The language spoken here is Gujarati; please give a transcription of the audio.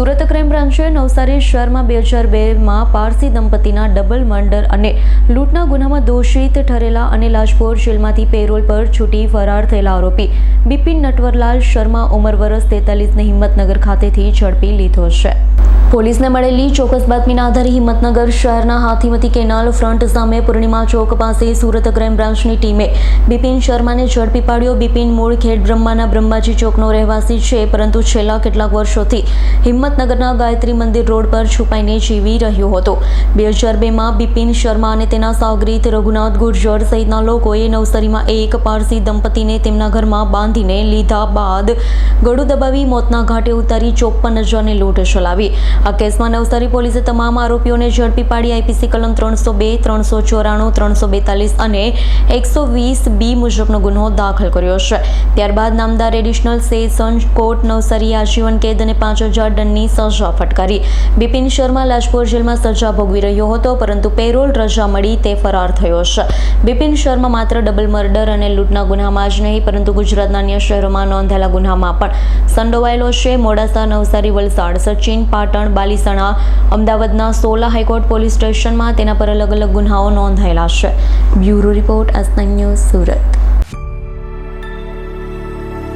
સુરત ક્રાઇમ બ્રાન્ચે નવસારી શહેરમાં બે હજાર બેમાં પારસી દંપતીના ડબલ મર્ડર અને લૂંટના ગુનામાં દોષિત ઠરેલા અને લાજપોર જેલમાંથી પેરોલ પર છૂટી ફરાર થયેલા આરોપી બિપિન નટવરલાલ શર્મા ઉંમર વરસ તેતાલીસને હિંમતનગર ખાતેથી ઝડપી લીધો છે. પોલીસને મળેલી ચોક્કસ બાતમીના આધારે હિંમતનગર શહેરના હાથીમતી કેનાલ ફ્રન્ટ સામે પૂર્ણિમા ચોક પાસે સુરત ક્રાઇમ બ્રાન્ચની ટીમે બિપિન શર્માને ઝડપી પાડ્યો. બિપિન મૂળ ખેડ બ્રહ્માના બ્રહ્માજી ચોકનો રહેવાસી છે, પરંતુ છેલ્લા કેટલાક વર્ષોથી હિંમતનગરના ગાયત્રી મંદિર રોડ પર છુપાઈને જીવી રહ્યો હતો. બે હજાર બેમાં બિપિન શર્મા અને તેના સાગરીત રઘુનાથ ગુર્જર સહિતના લોકોએ નવસારીમાં એક પારસી દંપતીને તેમના ઘરમાં બાંધીને લીધા બાદ ગળું દબાવી મોતના ઘાટે ઉતારી ચોપ્પન હજારની લૂંટ ચલાવી. આ કેસમાં નવસારી પોલીસે તમામ આરોપીઓને ઝડપી પાડી આઈપીસી કલમ ત્રણસો બે, ત્રણસો ચોરાણું, ત્રણસો બેતાલીસ અને એકસો વીસ બી મુજબનો ગુનો દાખલ કર્યો છે. ત્યારબાદ નામદાર એડિશનલ સેશન કોર્ટ નવસારી આજીવન કેદ અને પાંચ હજાર દંડની સજા ફટકારી બિપિન શર્મા લાજપોર જેલમાં સજા ભોગવી રહ્યો હતો, પરંતુ પેરોલ રજા મળી તે ફરાર થયો છે. બિપિન શર્મા માત્ર ડબલ મર્ડર અને લૂંટના ગુનામાં જ નહીં, પરંતુ ગુજરાતના અન્ય શહેરોમાં નોંધાયેલા ગુનામાં પણ સંડોવાયેલો છે. મોડાસા, નવસારી, વલસાડ, સચિન, પાટણ, બાલીસણા, અમદાવાદના સોલા હાઈકોર્ટ પોલીસ સ્ટેશનમાં તેના પર અલગ અલગ ગુનાઓ નોંધાયેલા છે. Bureau report S news Surat.